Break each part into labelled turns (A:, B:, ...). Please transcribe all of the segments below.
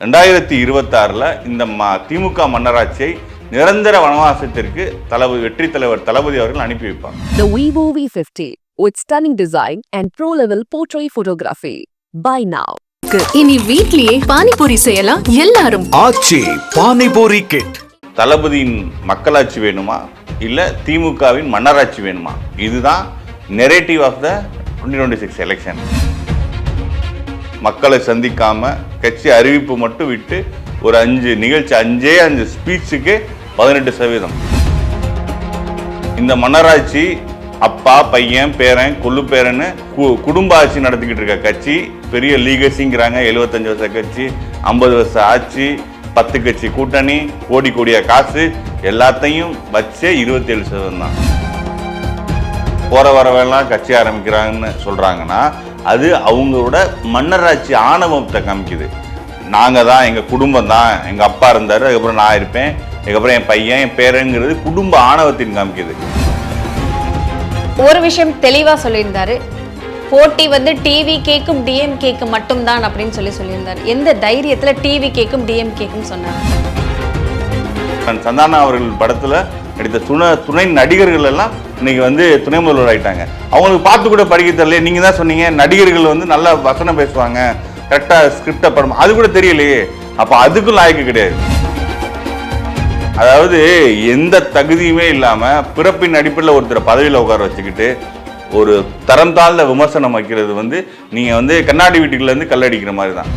A: ரெண்டாயிரத்தி இருபத்தாறில் இந்த ம திமுக மன்னராட்சியை நிரந்தர வனவாசத்திற்கு தளபதி வெற்றி தலைவர் தளபதி அவர்கள் அனுப்பி வைப்பாங்க.
B: The Vivo V50 with stunning design and pro-level portrait photography. Buy now.
C: இனி வீட்லயே பானிபூரி செய்யலாம் எல்லாரும்.
D: ஆச்சி பானிபூரி கிட்
A: தளபதியின் மக்களாட்சி வேணுமா? இல்லை திமுகவின் மன்னராட்சி வேணுமா? இதுதான் narrative of the twenty twenty six election மக்களை சந்திக்காம கட்சி அறிவிப்பு மட்டும் விட்டு ஒரு அஞ்சு நிகழ்ச்சி அஞ்சே அஞ்சு ஸ்பீச்சுக்கு பதினெட்டு சதவீதம். இந்த மன்னராட்சி அப்பா பையன் பேரன் கொள்ளு பேரன்னு கு- குடும்ப ஆட்சி நடத்திக்கிட்டு இருக்க கட்சி பெரிய லீகசிங்கிறாங்க எழுபத்தஞ்சு வருஷ கட்சி ஐம்பது வருஷம் ஆட்சி பத்து கட்சி கூட்டணி கோடி கோடியா காசு எல்லாத்தையும் வச்சே இருபத்தேழு சதவீதம் தான். போகிற வரவெல்லாம் கட்சி ஆரம்பிக்கிறாங்கன்னு சொல்கிறாங்கன்னா அது அவங்களோட மன்னராட்சி ஆணவத்தை காமிக்குது. நாங்க தான் எங்க குடும்பம் தான் எங்க அப்பா இருந்தாரு அதுக்கப்புறம் நான் இருப்பேன் அதுக்கப்புறம் என் பையன் என் பேரங்கிறது குடும்ப ஆணவத்தின் காமிக்குது.
E: ஒரு விஷயம் தெளிவா சொல்லியிருந்தாரு. போட்டி வந்து டிவி கேக்கும் டிஎம் கேக்கு மட்டும்தான் அப்படின்னு சொல்லி சொல்லியிருந்தாரு. எந்த தைரியத்துல டிவி கேக்கும் டிஎம் கேக்கும்
A: நான் சந்தானா அவர்கள் படத்துல நடித்த துணை துணை நடிகர்கள் எல்லாம் இன்னைக்கு வந்து துணை முதல்வர் ஆகிட்டாங்க அவங்களுக்கு பார்த்து கூட படிக்க தெரியல நீங்க தான் சொன்னீங்க நடிகர்கள் வந்து நல்லா வசனம் பேசுவாங்க. கரெக்டாக ஸ்கிரிப்டை படம் அது கூட தெரியலையே. அப்போ அதுக்கும் லாய்க்கு கிடையாது. அதாவது எந்த தகுதியுமே இல்லாமல் பிறப்பின் அடிப்படையில் ஒருத்தரை பதவியில் உட்கார வச்சுக்கிட்டு ஒரு தரம் தாழ்ந்த விமர்சனம் வைக்கிறது வந்து நீங்கள் வந்து கண்ணாடி வீட்டுக்குள்ளேருந்து கல்லடிக்கிற மாதிரி தான்.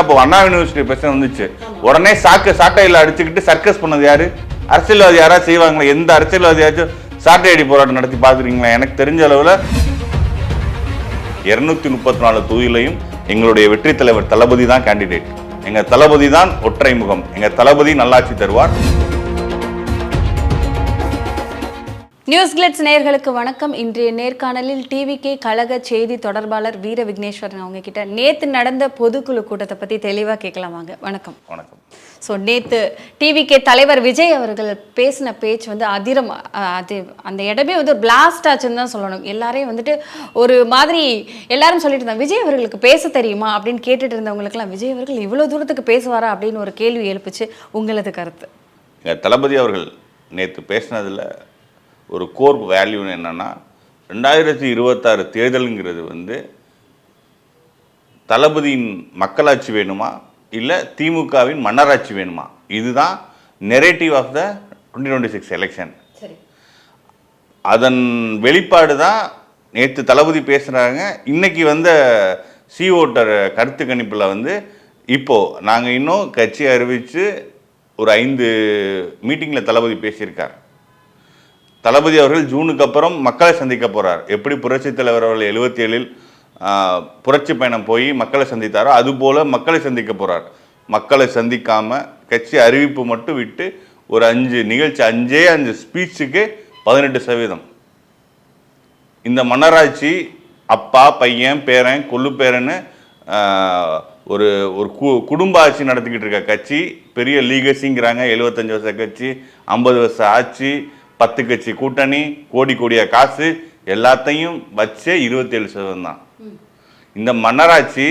A: அப்போ அண்ணா யூனிவர்சிட்டி பிரச்சனை வந்துச்சு. உடனே சாக்கு சாட்டையில் அடிச்சுக்கிட்டு சர்க்கஸ் பண்ணது யாரு? அரசியல்வாதி யாராவது செய்வாங்களா? எந்த அரசியல்வாதியாச்சும் சாட்டை அடி போராட்டம் நடத்தி பார்க்குறீங்களா? எனக்கு தெரிஞ்ச அளவில் இருநூத்தி முப்பத்தி நாலு தொகுதியிலையும் எங்களுடைய வெற்றி தலைவர் தளபதி தான் கேண்டிடேட் எங்க தளபதி தான் ஒற்றை முகம். எங்க தளபதி நல்லாட்சி தருவார்.
E: நியூஸ் கிளிட்ஸ் நேயர்களுக்கு வணக்கம். இன்றைய நேர்காணலில் டிவிகே கழக செய்தி தொடர்பாளர் வீர விக்னேஸ்வரன் அவங்க கிட்ட நேத்து நடந்த பொதுக்குழு கூட்டத்தை பத்தி தெளிவா கேட்கலாம் வாங்க. வணக்கம்.
A: வணக்கம்.
E: ஸோ நேத்து டிவிகே தலைவர் விஜய் அவர்கள் பேசின பேச்சு வந்து அதிரம் அது அந்த இடமே வந்து பிளாஸ்ட் ஆச்சுன்னு தான் சொல்லணும். எல்லாரையும் வந்துட்டு ஒரு மாதிரி எல்லாரும் சொல்லிட்டு இருந்தாங்க விஜய் அவர்களுக்கு பேச தெரியுமா? அப்படின்னு கேட்டுட்டு இருந்தவங்களுக்குலாம் விஜய் அவர்கள் இவ்வளோ தூரத்துக்கு பேசுவாரா? அப்படின்னு ஒரு கேள்வி எழுப்புச்சு உங்களது கருத்து.
A: தளபதி அவர்கள் நேற்று பேசினதுல ஒரு கோர் வேல்யூ என்னன்னா ரெண்டாயிரத்தி இருபத்தாறு தேர்தலுங்கிறது வந்து தளபதியின் மக்களாட்சி வேணுமா? இல்லை திமுகவின் மன்னராட்சி வேணுமா? இதுதான் narrative of the twenty twenty six election அதன் வெளிப்பாடு தான் நேற்று தளபதி பேசுகிறாங்க இன்னைக்கு வந்த சி ஓட்டர் கருத்து கணிப்பில் வந்து இப்போது நாங்கள் இன்னும் கட்சி அறிவித்து ஒரு ஐந்து மீட்டிங்கில் தளபதி பேசியிருக்கார். தளபதி அவர்கள் ஜூனுக்கு அப்புறம் மக்களை சந்திக்க போகிறார் எப்படி புரட்சித் தலைவர் அவர்கள் எழுபத்தி ஏழில் புரட்சி பயணம் போய் மக்களை சந்தித்தாரோ அதுபோல் மக்களை சந்திக்க போகிறார் மக்களை சந்திக்காமல் கட்சி அறிவிப்பு மட்டும் விட்டு ஒரு அஞ்சு நிகழ்ச்சி அஞ்சே அஞ்சு ஸ்பீச்சுக்கு பதினெட்டு சதவீதம். இந்த மன்னராட்சி அப்பா பையன் பேரன் கொள்ளு பேரன்னு ஒரு ஒரு கு குடும்ப ஆட்சி நடத்திக்கிட்டு இருக்க கட்சி பெரிய லீகசிங்கிறாங்க எழுபத்தஞ்சு வருஷ கட்சி ஐம்பது வருஷ ஆட்சி பத்து கட்சி கூட்டணி கோடி கோடிய காசு எல்லாத்தையும் வச்சே இருபத்தேழு சதவீதம் தான். இந்த மன்னராட்சி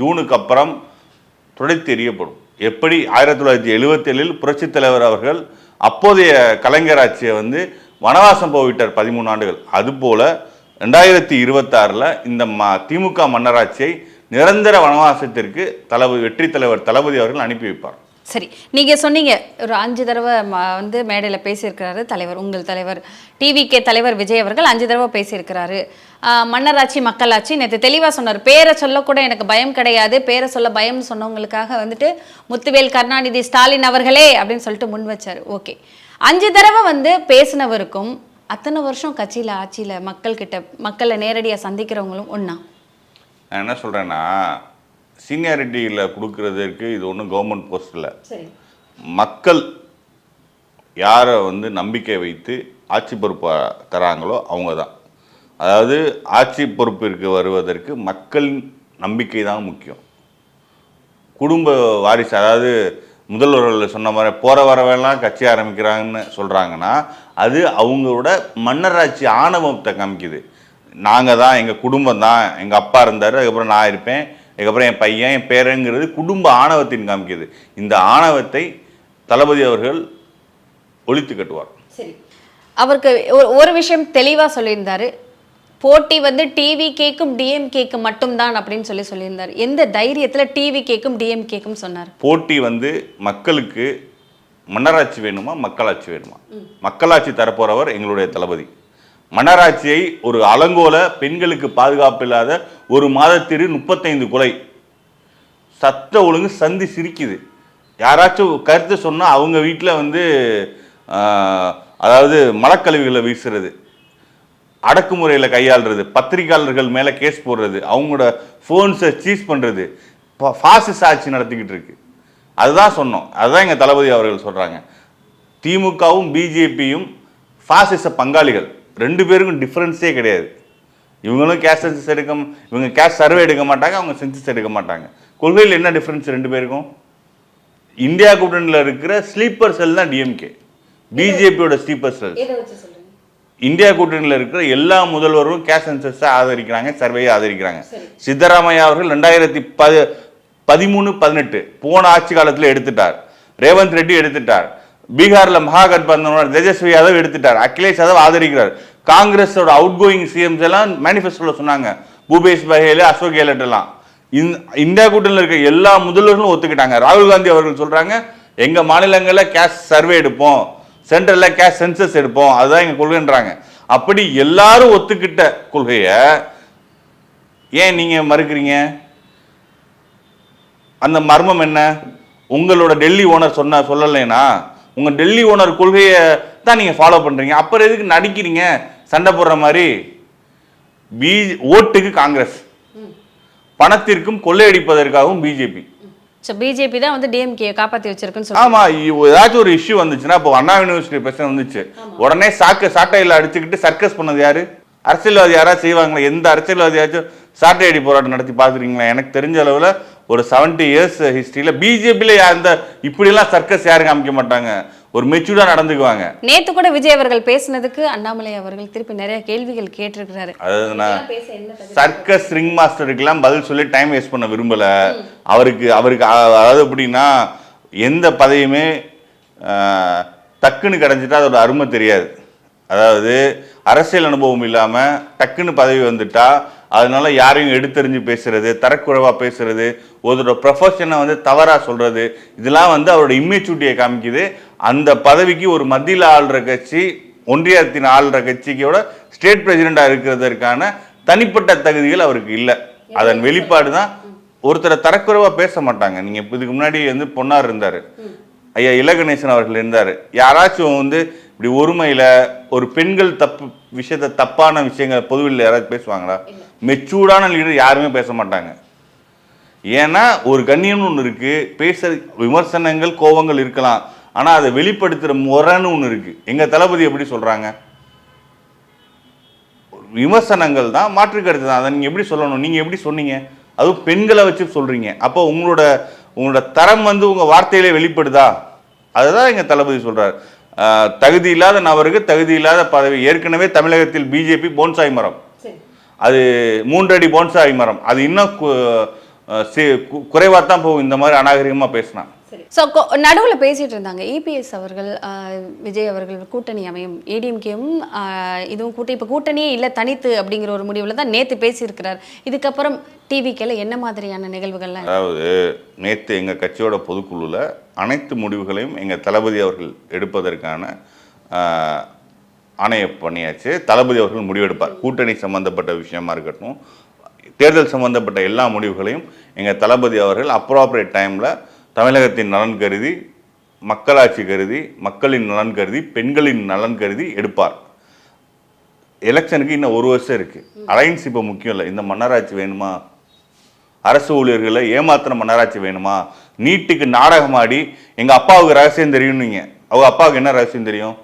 A: ஜூனுக்கு அப்புறம் துடைத்து எறியப்படும். எப்படி? ஆயிரத்தி தொள்ளாயிரத்தி எழுபத்தேழில் புரட்சித் தலைவர் அவர்கள் அப்போதைய கலைஞர் ஆட்சியை வந்து வனவாசம் போய்விட்டார் பதிமூணு ஆண்டுகள். அதுபோல ரெண்டாயிரத்தி இருபத்தாறில் இந்த ம திமுக மன்னராட்சியை நிரந்தர வனவாசத்திற்கு தளபதி வெற்றி தலைவர் தளபதி அவர்கள் அனுப்பி வைப்பார்.
E: சரி நீங்க சொன்னீங்க ஒரு அஞ்சு தடவை வந்து மேடையில பேசியிருக்கிறாரு தலைவர் உங்கள் தலைவர் டிவிகே தலைவர் விஜய் அவர்கள் அஞ்சு தடவை பேசியிருக்கிறாரு. மன்னராட்சி மக்களாட்சி நேற்று தெளிவாக சொன்னார். பேரை சொல்லக்கூட எனக்கு பயம் கிடையாது. பேரை சொல்ல பயம்னு சொன்னவங்களுக்காக வந்துட்டு முத்துவேல் கருணாநிதி ஸ்டாலின் அவர்களே அப்படின்னு சொல்லிட்டு முன் வச்சார். ஓகே. அஞ்சு தடவை வந்து பேசினவருக்கும் அத்தனை வருஷம் கட்சியில் ஆட்சியில் மக்கள்கிட்ட மக்களை நேரடியாக சந்திக்கிறவங்களும் ஒன்றா
A: நான் என்ன சொல்கிறேன்னா சீனியாரிட்டியில் கொடுக்கறதுக்கு இது ஒன்றும் கவர்மெண்ட் போஸ்ட் இல்லை. மக்கள் யாரை வந்து நம்பிக்கை வைத்து ஆட்சி பொறுப்பை தராங்களோ அவங்க தான் அதாவது ஆட்சி பொறுப்பிற்கு வருவதற்கு மக்கள் நம்பிக்கை தான் முக்கியம். குடும்ப வாரிசு அதாவது முதல்வர்கள் சொன்ன மாதிரி போற வரவெல்லாம் கட்சி ஆரம்பிக்கிறாங்கன்னு சொல்றாங்கன்னா அது அவங்களோட மன்னராட்சி ஆணவத்தை காமிக்குது. நாங்கள் தான் எங்கள் குடும்பம் தான் எங்கள் அப்பா இருந்தார் அதுக்கப்புறம் நான் இருப்பேன். அதுக்கப்புறம் என் பையன் என் பேரங்கிறது குடும்ப ஆணவத்தின் காமிக்குது இந்த ஆணவத்தை தளபதி அவர்கள் ஒழித்து கட்டுவார்.
E: சரி. அவருக்கு ஒரு- விஷயம் தெளிவா சொல்லியிருந்தாரு. போட்டி வந்து டிவி கேக்கும் டிஎம்கேக்கும் மட்டும்தான் அப்படின்னு சொல்லி சொல்லியிருந்தாரு. எந்த தைரியத்துல டிவி கேக்கும் டிஎம்கேக்கும் சொன்னார்?
A: போட்டி வந்து மக்களுக்கு மன்னராட்சி வேணுமா மக்களாட்சி வேணுமா? மக்களாட்சி தரப்போறவர் எங்களுடைய தளபதி. மன்னராட்சியை ஒரு அலங்கோல பெண்களுக்கு பாதுகாப்பு இல்லாத ஒரு மாதத்திற்கு முப்பத்தைந்து கொலை. சத்த ஒழுங்கு சந்தி சிரிக்குது. யாராச்சும் கருத்து சொன்னால் அவங்க வீட்டில் வந்து அதாவது மலக்கழிவுகளை வீசுறது. அடக்குமுறையில் கையாளுறது. பத்திரிகையாளர்கள் மேலே கேஸ் போடுறது. அவங்களோட ஃபோன்ஸை சீஸ் பண்ணுறது ஃபாசிஸ் ஆட்சி நடத்திக்கிட்டு இருக்கு. அதுதான் சொன்னோம். அதுதான் எங்கள் தளபதி அவர்கள் சொல்கிறாங்க திமுகவும் பிஜேபியும் ஃபாசிச பங்காளிகள். ரெண்டு பேருக்கும் டிஃப்ரென்ஸே கிடையாது. இவங்களும் கேஷ் சென்சஸ் எடுக்க இவங்க கேஷ் சர்வே எடுக்க மாட்டாங்க அவங்க சென்சஸ் எடுக்க மாட்டாங்க. கொள்கையில் என்ன டிஃப்ரென்ஸ் ரெண்டு பேருக்கும்? இந்தியா கூட்டணியில் இருக்கிற ஸ்லீப்பர் செல் தான் டிஎம்கே பிஜேபியோட ஸ்லீப்பர் செல் இந்தியா கூட்டணியில் இருக்கிற எல்லா முதல்வரும் கேஷ் சென்சஸை ஆதரிக்கிறாங்க சர்வேயை ஆதரிக்கிறாங்க. சித்தராமையா அவர்கள் ரெண்டாயிரத்தி பதி பதிமூணு பதினெட்டு போன ஆட்சி காலத்தில் எடுத்துட்டார். ரேவந்த் ரெட்டி எடுத்துட்டார். பீகாரில் மகாகட்பந்தனோட தேஜஸ்வி யாதவ் எடுத்துட்டார். அகிலேஷ் யாதவ் ஆதரிக்கிறார். காங்கிரஸோட அவுட் கோயிங் சிஎம்ஸ் எல்லாம் மேனிஃபெஸ்டோவில் சொன்னாங்க. பூபேஷ் பஹேல் அசோக் கெலட் எல்லாம். இந்தியா கூட்டணியில் இருக்க எல்லா முதல்வர்களும் ஒத்துக்கிட்டாங்க. ராகுல் காந்தி அவர்கள் சொல்கிறாங்க எங்கள் மாநிலங்களில் கேஷ் சர்வே எடுப்போம். சென்ட்ரலில் கேஷ் சென்சஸ் எடுப்போம். அதுதான் எங்கள் கொள்கைன்றாங்க. அப்படி எல்லாரும் ஒத்துக்கிட்ட கொள்கையை ஏன் நீங்கள் மறுக்கிறீங்க? அந்த மர்மம் என்ன? உங்களோட டெல்லி ஓனர் சொன்ன சொல்லலைன்னா உங்க டெல்லி ஓனர் கொள்கையை தான் நீங்க ஃபாலோ பண்றீங்க. அப்புறம் எதுக்கு நடிக்கிறீங்க? சண்டை போடுற மாதிரி பி ஓட்டுக்கு காங்கிரஸ். பணத்திற்கும் கொள்ளையடிப்பதற்காகவும் பிஜேபி
E: ஸோ பிஜேபி தான் வந்து டிஎம்கே காப்பாத்தி வச்சிருக்குன்னு சொல்லி
A: ஆமா இ- ஏதாச்சும் ஒரு இஷ்யூ வந்துச்சுன்னா இப்போ அண்ணா யூனிவர்சிட்டி பிரச்சனை வந்துச்சு. உடனே சாக்கு சாட்டையில் அடிச்சுக்கிட்டு சர்க்கஸ் பண்ணது யாரு? அரசியல்வாதி யாராவது செய்வாங்களா? எந்த அரசியல்வாதியாச்சும் சாட்டை அடி போராட்டம் நடத்தி பார்த்துருக்கீங்களா? எனக்கு தெரிஞ்ச அளவில் ஒரு 70 இயர்ஸ் ஹிஸ்டரியில் பிஜேபியில் அந்த இப்படிலாம் சர்க்கஸ் யாரும் காமிக்க மாட்டாங்க. ஒரு மெச்சூர்டாக நடந்துக்குவாங்க.
E: நேத்து கூட விஜய் அவர்கள் பேசினதுக்கு அண்ணாமலை அவர்கள் திருப்பி நிறைய கேள்விகள் கேட்டிருக்கிறாரு.
A: அதாவது சர்க்கஸ் ரிங் மாஸ்டருக்கெல்லாம் பதில்? சொல்லி டைம் வேஸ்ட் பண்ண விரும்பல. அவருக்கு அவருக்கு அதாவது எப்படின்னா எந்த பதவியுமே டக்குன்னு கிடைச்சிட்டா அதோட அருமை தெரியாது. அதாவது அரசியல் அனுபவம் இல்லாம டக்குன்னு பதவி வந்துட்டா அதனால யாரையும் எடுத்தெறிஞ்சு பேசுறது தரக்குறைவா பேசுறது ஒருத்தரோட ப்ரொஃபஷனை வந்து தவறா சொல்றது இதெல்லாம் வந்து அவரோட இம்மெச்சூரிட்டியை காமிக்குது. அந்த பதவிக்கு ஒரு மத்தியில் ஆள்ற கட்சி ஒன்றியத்தின் ஆள்ற கட்சிக்கோட ஸ்டேட் பிரசிடெண்டா இருக்கிறதற்கான தனிப்பட்ட தகுதிகள் அவருக்கு இல்லை. அதன் வெளிப்பாடு தான் ஒருத்தரை தரக்குறைவா பேச மாட்டாங்க. நீங்க இப்ப இதுக்கு முன்னாடி வந்து பொன்னார் இருந்தாரு. ஐயா இலகணேசன் அவர்கள் இருந்தாரு. யாராச்சும் வந்து இப்படி ஒருமையில ஒரு பெண்கள் தப்பு விஷயத்த தப்பான விஷயங்கள் பொதுவில் யாராச்சும் பேசுவாங்களா? மெச்சூர்டான லீடர் யாருமே பேச மாட்டாங்க. ஏன்னா ஒரு கண்ணியம்னு ஒன்று இருக்கு பேச விமர்சனங்கள் கோபங்கள் இருக்கலாம். ஆனா அதை வெளிப்படுத்துற முறைன்னு ஒன்று இருக்கு. எங்க தளபதி எப்படி சொல்றாங்க? விமர்சனங்கள் தான் மாற்று கருத்து தான். அதை நீங்க எப்படி சொல்லணும்? நீங்க எப்படி சொன்னீங்க? அதுவும் பெண்களை வச்சு சொல்றீங்க. அப்போ உங்களோட உங்களோட தரம் வந்து உங்க வார்த்தையிலே வெளிப்படுதா? அதுதான் எங்க தளபதி சொல்றாரு. ஆஹ், தகுதி இல்லாத நபருக்கு தகுதி இல்லாத பதவி. ஏற்கனவே தமிழகத்தில் பிஜேபி போன்சாய் மரம். அது மூன்றடி போன்சாய் மரம். அது இன்னும் குறைவாக தான் போகும். இந்த மாதிரி அநாகரிகமாக பேசினா.
E: ஸோ நடுவுல பேசிட்டு இருந்தாங்க. இபிஎஸ் அவர்கள் ஆஹ், விஜய் அவர்கள் கூட்டணி அமையும். ஏடிஎம்கேவும் இதுவும் கூட்டணி இப்போ கூட்டணியே இல்லை தனித்து அப்படிங்கிற ஒரு முடிவில் தான் நேத்து பேசியிருக்கிறார். இதுக்கப்புறம் டிவிக்கேல என்ன மாதிரியான நிகழ்வுகள்லாம்
A: அதாவது நேற்று எங்கள் கட்சியோட பொதுக்குழுவில் அனைத்து முடிவுகளையும் எங்கள் தளபதி அவர்கள் எடுப்பதற்கான ஆணைய பண்ணியாச்சு. தளபதி அவர்கள் முடிவெடுப்பார். கூட்டணி சம்பந்தப்பட்ட விஷயமா இருக்கட்டும் தேர்தல் சம்பந்தப்பட்ட எல்லா முடிவுகளையும் எங்கள் தளபதி அவர்கள் அப்ராப்ரேட் டைமில் தமிழகத்தின் நலன் கருதி மக்களாட்சி கருதி மக்களின் நலன் கருதி பெண்களின் நலன் கருதி எடுப்பார். எலெக்ஷனுக்கு இன்னும் ஒரு வருஷம் இருக்கு. அலைன்ஸ் இப்போ முக்கியம் இல்லை. இந்த மன்னராட்சி வேணுமா? அரசு ஊழியர்களை ஏமாத்தின மன்னராட்சி வேணுமா? நீட்டுக்கு நாடகமாடி எங்கள் அப்பாவுக்கு ரகசியம் தெரியும்னுங்க. அவங்க அப்பாவுக்கு என்ன ரகசியம் தெரியும்?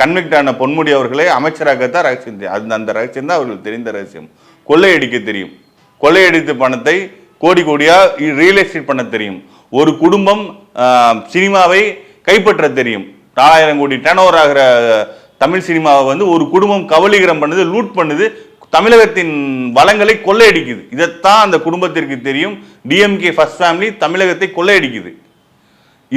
A: கன்விக்ட் ஆன பொன்முடி அவர்களே அமைச்சராகத்தான் ரகசியம் தெரியும். அந்த அந்த ரகசியம் தான் அவர்களுக்கு தெரிந்த ரகசியம். கொள்ளையடிக்க தெரியும். கொள்ளையடித்த பணத்தை கோடி கோடியாக ரியல் எஸ்டேட் பண்ண தெரியும். ஒரு குடும்பம் சினிமாவை கைப்பற்ற தெரியும். நாலாயிரம் கோடி டர்ன் ஓவர் ஆகிற தமிழ் சினிமாவை வந்து ஒரு குடும்பம் கபலீகரம் பண்ணுது லூட் பண்ணுது தமிழகத்தின் வளங்களை கொள்ளையடிக்குது. இதைத்தான் அந்த குடும்பத்திற்கு தெரியும். டிஎம்கே ஃபர்ஸ்ட் ஃபேமிலி தமிழகத்தை கொள்ளையடிக்குது.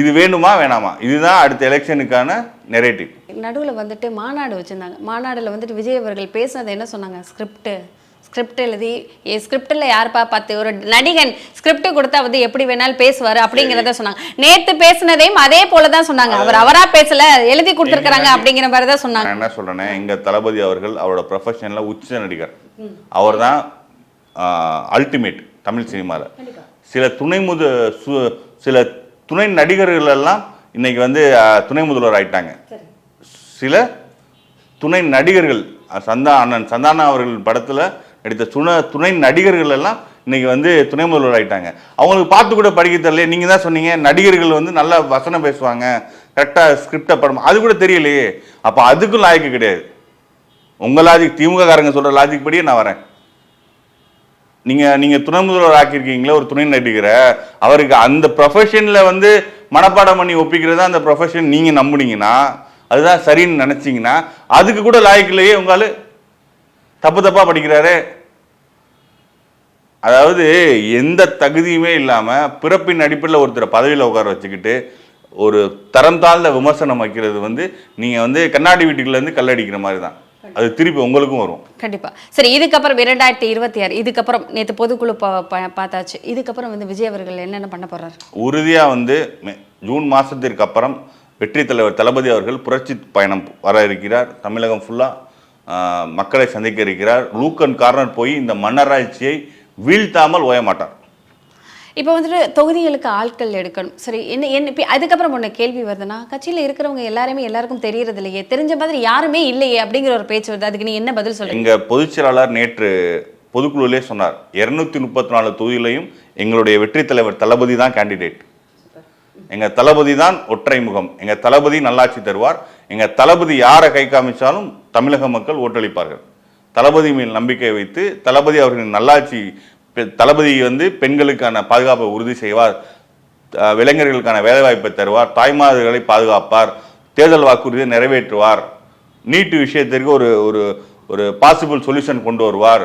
A: இது வேணுமா வேணாமா? இதுதான் அடுத்த எலெக்ஷனுக்கான நெரேட்டிவ்
E: நடுவில் வந்துட்டு மாநாடு வச்சுருந்தாங்க. மாநாடில் வந்துட்டு விஜய் அவர்கள் பேசுனது என்ன சொன்னாங்க? ஸ்கிரிப்ட் ஸ்கிரிப்ட் எழுதி ஏ ஸ்கிரிப்டில் யாருப்பா பார்த்து ஒரு நடிகன் ஸ்கிரிப்ட் கொடுத்தா வந்து எப்படி வேணாலும் பேசுவார் அப்படிங்கிறத சொன்னாங்க. நேத்து பேசுனதையும் அதே போல தான் சொன்னாங்க. அவர் அவரா பேசல எழுதி கொடுத்துருக்காங்க அப்படிங்கிற மாதிரி தான் சொன்னாங்க
A: என்ன சொல்றேன்னா எங்க தளபதி அவர்கள் அவரோட ப்ரொஃபஷனில் உச்ச நடிகர். அவர் தான் அல்டிமேட் தமிழ் சினிமாவில் சில துணை முத சில துணை நடிகர்கள் எல்லாம் இன்னைக்கு வந்து துணை முதல்வர் ஆயிட்டாங்க. சில துணை நடிகர்கள் சந்தா அண்ணன் சந்தானா அவர்கள் படத்துல நடித்த துணை துணை நடிகர்கள் எல்லாம் இன்னைக்கு வந்து துணை முதல்வர் ஆகிட்டாங்க அவங்களுக்கு பார்த்து கூட படிக்க தெரியல நீங்கள் தான் சொன்னீங்க நடிகர்கள் வந்து நல்லா வசனம் பேசுவாங்க கரெக்டாக ஸ்கிரிப்டை படம் அது கூட தெரியலையே. அப்போ அதுக்கும் லாய்க்கு கிடையாது. உங்கள் லாஜிக் திமுக காரங்க சொல்கிற லாஜிக் படியே நான் வரேன். நீங்கள் நீங்கள் துணை முதல்வர் ஆக்கியிருக்கீங்களே ஒரு துணை நடிகரை அவருக்கு அந்த ப்ரொஃபஷனில் வந்து மனப்பாடம் பண்ணி ஒப்பிக்கிறதா அந்த ப்ரொஃபஷன் நீங்கள் நம்புனீங்கன்னா அதுதான் சரின்னு நினச்சிங்கன்னா அதுக்கு கூட லாய்க்குள்ளேயே உங்களால். தப்பு தப்பா படிக்கிறாரு. அதாவது எந்த தகுதியுமே இல்லாம பிறப்பின் அடிப்படையில் ஒருத்தரை பதவியில் உட்கார வச்சுக்கிட்டு ஒரு தரம் தாழ்ந்த விமர்சனம் வைக்கிறது வந்து நீங்க வந்து கண்ணாடி வீட்டுக்குள்ள இருந்து கல்லடிக்கிற மாதிரி தான் அது திருப்பி உங்களுக்கும் வரும்.
E: கண்டிப்பா. சரி இதுக்கப்புறம் இரண்டாயிரத்தி இருபத்தி ஆறு இதுக்கப்புறம் நேத்து பொதுக்குழு பார்த்தாச்சு. இதுக்கப்புறம் வந்து விஜய் அவர்கள் என்னென்ன பண்ண போறாரு?
A: உறுதியா வந்து ஜூன் மாசத்திற்கு அப்புறம் வெற்றி தலைவர் தளபதி அவர்கள் புரட்சி பயணம் வர இருக்கிறார். தமிழகம் ஃபுல்லா மக்களை சந்திக்க இருக்கிறார். லூக்கன் கார்னர் போய் இந்த மன்னராட்சியை வீழ்த்தாமல் ஓய மாட்டார்.
E: இப்போ வந்துட்டு தொகுதிகளுக்கு ஆட்கள் எடுக்கணும். சரி என்ன என்ன இப்போ அதுக்கப்புறம் ஒன்று கேள்வி வருதுன்னா கட்சியில் இருக்கிறவங்க எல்லாருமே எல்லாருக்கும் தெரியறது இல்லையே தெரிஞ்ச மாதிரி யாருமே இல்லையே அப்படிங்கிற ஒரு பேச்சு வருது. அதுக்கு நீ என்ன பதில் சொல்றீங்க
A: எங்க பொதுச் செயலாளர் நேற்று பொதுக்குழுவிலே சொன்னார். இருநூத்தி முப்பத்தி நாலு தொகுதியிலையும் எங்களுடைய வெற்றி தலைவர் தளபதி தான் கேண்டிடேட் எங்க தளபதி தான் ஒற்றை முகம் எங்க தளபதி நல்லாட்சி தருவார். எங்க தளபதி யாரை கை காமிச்சாலும் தமிழக மக்கள் ஓட்டளிப்பார்கள் தளபதி மேல் நம்பிக்கை வைத்து தளபதி அவர்களின் நல்லாட்சி பெ- தளபதி வந்து பெண்களுக்கான பாதுகாப்பை உறுதி செய்வார் இளைஞர்களுக்கான வேலைவாய்ப்பை தருவார் தாய்மார்களை பாதுகாப்பார் தேர்தல் வாக்குறுதியை நிறைவேற்றுவார் நீட்டு விஷயத்திற்கு ஒரு ஒரு ஒரு பாசிபிள் சொல்யூஷன் கொண்டு வருவார்.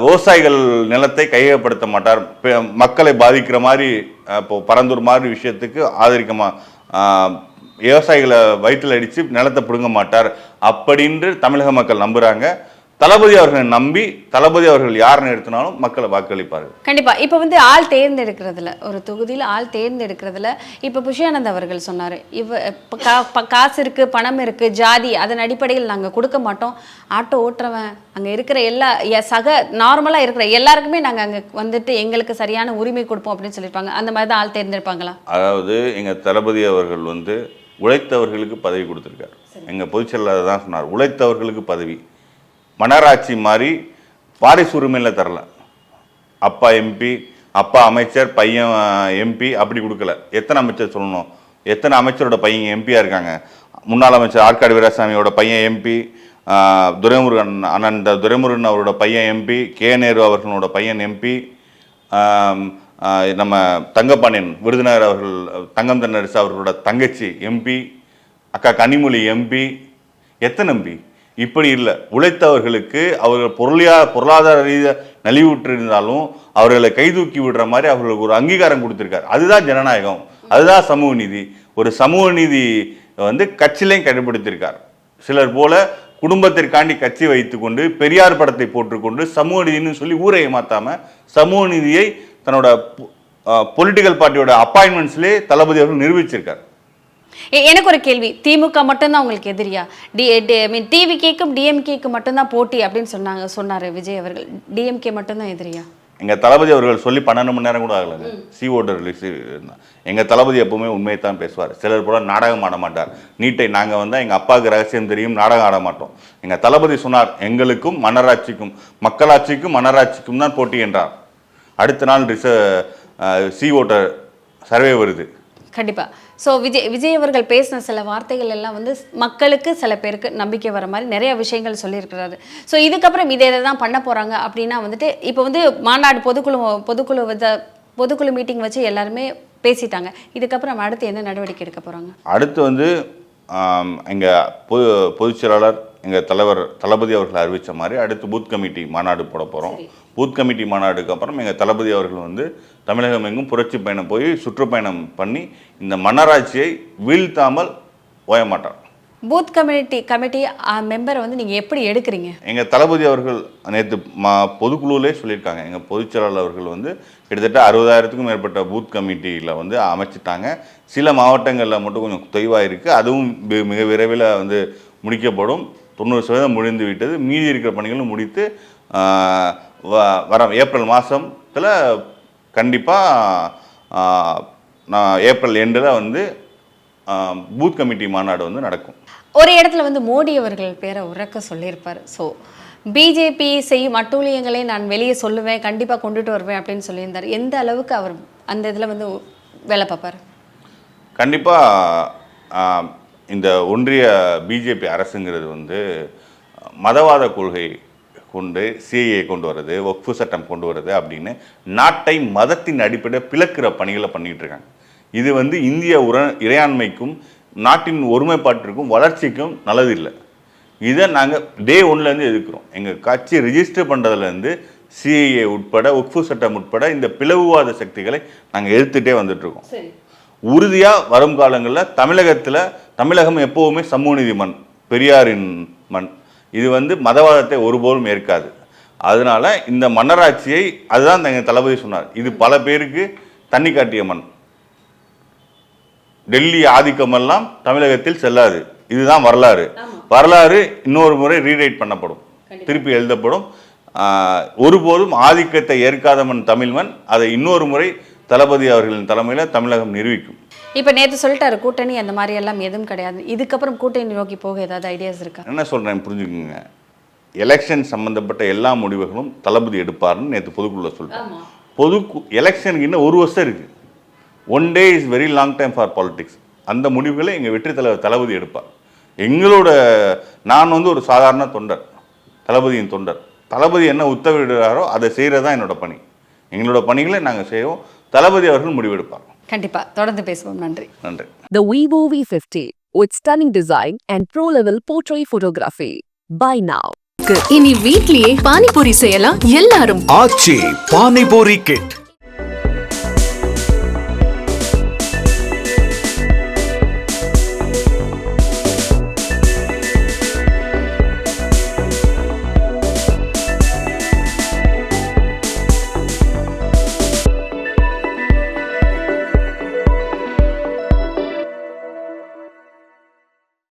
A: விவசாயிகள் நிலத்தை கையகப்படுத்த மாட்டார். மக்களை பாதிக்கிற மாதிரி இப்போ பரந்தூர் மாதிரி விஷயத்துக்கு ஆதரிக்கமாக விவசாயிகளை வயிற்றில் அடித்து நிலத்தை பிடுங்க மாட்டார் அப்படின்று தமிழக மக்கள் நம்புறாங்க. தளபதி அவர்களை நம்பி தளபதி அவர்கள் யார் நிறுத்தினாலும் மக்களை வாக்களிப்பார்கள்.
E: கண்டிப்பா. இப்போ வந்து ஆள் தேர்ந்தெடுக்கிறதுல ஒரு தொகுதியில் ஆள் தேர்ந்தெடுக்கிறதுல இப்போ புஷியானந்த் அவர்கள் சொன்னார். இவ காசு இருக்கு பணம் இருக்கு ஜாதி அதன் அடிப்படையில் நாங்கள் கொடுக்க மாட்டோம். ஆட்டோ ஓட்டுறவன் அங்கே இருக்கிற எல்லா சக நார்மலாக இருக்கிற எல்லாருக்குமே நாங்கள் அங்கே வந்துட்டு எங்களுக்கு சரியான உரிமை கொடுப்போம் அப்படின்னு சொல்லியிருப்பாங்க அந்த மாதிரி தான் ஆள் தேர்ந்தெடுப்பாங்களா?
A: அதாவது எங்க தளபதி அவர்கள் வந்து உழைத்தவர்களுக்கு பதவி கொடுத்துருக்கார். எங்க பொதுச் செயலாளர் தான் சொன்னார் உழைத்தவர்களுக்கு பதவி. மன்னராட்சி மாதிரி வாரிசு உரிமையில் தரல. அப்பா எம்பி அப்பா அமைச்சர் பையன் எம்பி அப்படி கொடுக்கல. எத்தனை அமைச்சர் சொல்லணும்? எத்தனை அமைச்சரோட பையன் எம்பியா இருக்காங்க? முன்னாள் அமைச்சர் ஆற்காடு வீராசாமியோட பையன் எம்பி துரைமுருகன் அண்ணன் துரைமுருகன் அவரோட பையன் எம்பி கே. நேரு அவர்களோட பையன் எம்பி நம்ம தங்கப்பாண்டியன் விருதுநகர் அவர்கள் தங்கம் தென்னரசு அவர்களோட தங்கச்சி எம்பி அக்கா கனிமொழி எம்பி எத்தனை எம்பி இப்படி இல்லை. உழைத்தவர்களுக்கு அவர்கள் பொருளியா பொருளாதார ரீதியாக நலிவுற்று இருந்தாலும் அவர்களை கைதூக்கி விடுற மாதிரி அவர்களுக்கு ஒரு அங்கீகாரம் கொடுத்துருக்காரு. அதுதான் ஜனநாயகம். அதுதான் சமூக நீதி. ஒரு சமூக நீதி வந்து கட்சியிலையும் கடைபிடித்திருக்கார். சிலர் போல குடும்பத்திற்காண்டி கட்சி வைத்துக்கொண்டு பெரியார் படத்தை போட்டுக்கொண்டு சமூக நீதினு சொல்லி ஊரை ஏமாத்தாம சமூக நீதியை தன்னோட பொலிட்டிக்கல் பார்ட்டியோட அப்பாயின்மெண்ட்ஸ்லேயே தளபதி அவர்கள் நிரூபிச்சிருக்கார்.
E: எனக்கு ஒரு கேள்வி. திமுக மட்டும்தான் உங்களுக்கு எதிரியா? டி மீன் டிவிகேக்கும் டிஎம்கேக்கு மட்டும்தான் போட்டி அப்படின்னு சொன்னாங்க சொன்னார் விஜய் அவர்கள். டிஎம்கே மட்டும்தான் எதிரியா?
A: எங்க தளபதி அவர்கள் சொல்லி பன்னெண்டு மணி நேரம் கூட ஆகலைங்க சி ஓட்டர் ரிலீஸ் எங்க தளபதி எப்பவுமே உண்மையை தான் பேசுவார். சிலர் போல நாடகம் ஆட மாட்டார். நீட்டை நாங்க வந்தா எங்க அப்பாவுக்கு ரகசியம் தெரியும் நாடகம் ஆட மாட்டோம். எங்க தளபதி சொன்னார் எங்களுக்கும் மன்னராட்சிக்கும் மக்களாட்சிக்கும் மன்னராட்சிக்கும் தான் போட்டி என்றார். அடுத்த நாள் ரிச சி ஓட்டர் சர்வே வருது.
E: கண்டிப்பா. ஸோ விஜய் விஜய் அவர்கள் பேசின சில வார்த்தைகள் எல்லாம் வந்து மக்களுக்கு சில பேருக்கு நம்பிக்கை வர மாதிரி நிறைய விஷயங்கள் சொல்லியிருக்கிறாரு. ஸோ இதுக்கப்புறம் இதை இதை தான் பண்ண போறாங்க அப்படின்னா வந்துட்டு இப்போ வந்து மாநாடு பொதுக்குழு பொதுக்குழு வச்ச பொதுக்குழு மீட்டிங் வச்சு எல்லாருமே பேசிட்டாங்க. இதுக்கப்புறம் அடுத்து என்ன நடவடிக்கை எடுக்க போறாங்க?
A: அடுத்து வந்து ஆம், எங்க பொது பொதுச் செயலாளர் எங்கள் தலைவர் தளபதி அவர்கள் அறிவித்த மாதிரி அடுத்து பூத் கமிட்டி மாநாடு போட போகிறோம் பூத் கமிட்டி மாநாடுக்கு அப்புறம் எங்கள் தளபதி அவர்கள் வந்து தமிழகம் எங்கும் புரட்சி பயணம் போய் சுற்றுப்பயணம் பண்ணி இந்த மன்னராட்சியை வீழ்த்தாமல் ஓய மாட்டார்.
E: பூத் கம்யூனிட்டி கமிட்டி மெம்பரை வந்து நீங்கள் எப்படி எடுக்கிறீங்க?
A: எங்கள் தளபதி அவர்கள் நேற்று மா பொதுக்குழுவிலே சொல்லியிருக்காங்க. எங்கள் பொதுச் செயலாளர் அவர்கள் வந்து கிட்டத்தட்ட அறுபதாயிரத்துக்கும் மேற்பட்ட பூத் கமிட்டியில் வந்து அமைச்சிட்டாங்க. சில மாவட்டங்களில் மட்டும் கொஞ்சம் தொய்வாக இருக்குது அதுவும் மிக விரைவில் வந்து முடிக்கப்படும். தொண்ணூறு சதவீதம் முடிந்து விட்டது மீதி இருக்கிற பணிகளும் முடித்து வர ஏப்ரல் மாதத்தில் கண்டிப்பாக நான் ஏப்ரல் எண்டில் வந்து பூத் கமிட்டி மாநாடு வந்து நடக்கும்.
E: ஒரு இடத்துல வந்து மோடி அவர்கள் பேரை உறக்க சொல்லியிருப்பார். ஸோ பிஜேபி செய்யும் அட்டூழியங்களை நான் வெளியே சொல்லுவேன் கண்டிப்பாக கொண்டுட்டு வருவேன் அப்படின்னு சொல்லியிருந்தார். எந்த அளவுக்கு அவர் அந்த இதில் வந்து வேலை பார்ப்பார்?
A: கண்டிப்பாக இந்த ஒன்றிய பிஜேபி அரசுங்கிறது வந்து மதவாத கொள்கை கொண்டு சிஏ கொண்டு வர்றது ஒக்ஃபு சட்டம் கொண்டு வர்றது அப்படின்னு நாட்டை மதத்தின் அடிப்படையில் பிளக்கிற பணிகளை பண்ணிட்டு இருக்காங்க. இது வந்து இந்திய உர இறையாண்மைக்கும் நாட்டின் ஒருமைப்பாட்டிற்கும் வளர்ச்சிக்கும் நல்லதில்லை இதை நாங்கள் டே ஒன்லேருந்து எதிர்க்கிறோம். எங்கள் கட்சி ரிஜிஸ்டர் பண்ணுறதுலேருந்து சிஏஏ உட்பட ஒக்ஃபு சட்டம் உட்பட இந்த பிளவுவாத சக்திகளை நாங்கள் எதிர்த்துட்டே வந்துட்டுருக்கோம் உறுதியாக வரும் காலங்களில் தமிழகத்தில் தமிழகம் எப்போவுமே சமூக நீதி மண் பெரியாரின் மண் இது வந்து மதவாதத்தை ஒருபோதும் ஏற்காது. அதனால இந்த மன்னராட்சியை அதுதான் எங்கள் தளபதி சொன்னார். இது பல பேருக்கு தண்ணி காட்டிய மண். டெல்லி ஆதிக்கமெல்லாம் தமிழகத்தில் செல்லாது. இதுதான் வரலாறு. வரலாறு இன்னொரு முறை ரீரைட் பண்ணப்படும். திருப்பி எழுதப்படும். ஒருபோதும் ஆதிக்கத்தை ஏற்காத மண் தமிழ்மண் அதை இன்னொரு முறை தளபதி அவர்களின் தலைமையில் தமிழகம் நிரூபிக்கும்.
E: இப்போ நேற்று சொல்லிட்டாரு கூட்டணி அந்த மாதிரி எல்லாம் எதுவும் கிடையாது. இதுக்கப்புறம் கூட்டணி நோக்கி போக ஏதாவது ஐடியாஸ் இருக்கா?
A: என்ன சொல்கிறேன் புரிஞ்சுக்குங்க. எலெக்ஷன் சம்மந்தப்பட்ட எல்லா முடிவுகளும் தளபதி எடுப்பார்னு நேற்று பொதுக்குள்ள சொல்லிட்டேன் பொது எலெக்ஷனுக்கு இன்னும் ஒரு வருஷம் இருக்குது one day is very long time for politics அந்த முடிவுகளை எங்கள் வெற்றி தலைவர் தளபதி எடுப்பார். எங்களோட நான் வந்து ஒரு சாதாரண தொண்டர் தளபதியின் தொண்டர். தளபதி என்ன உத்தரவிடுறாரோ அதை செய்கிறது தான் என்னோட பணி. எங்களோட பணிகளை நாங்கள் செய்வோம். தளபதி அவர்கள் முடிவெடுப்பார்.
E: கண்டிப்பா தொடர்ந்து பேசுவோம் நன்றி
A: நன்றி
B: The Vivo V50 with stunning design and pro-level portrait photography. Buy now.
C: இனி வீட்லயே பானிபூரி செய்யலாம் எல்லாரும்
D: ஆச்சி பானிபூரி கிட்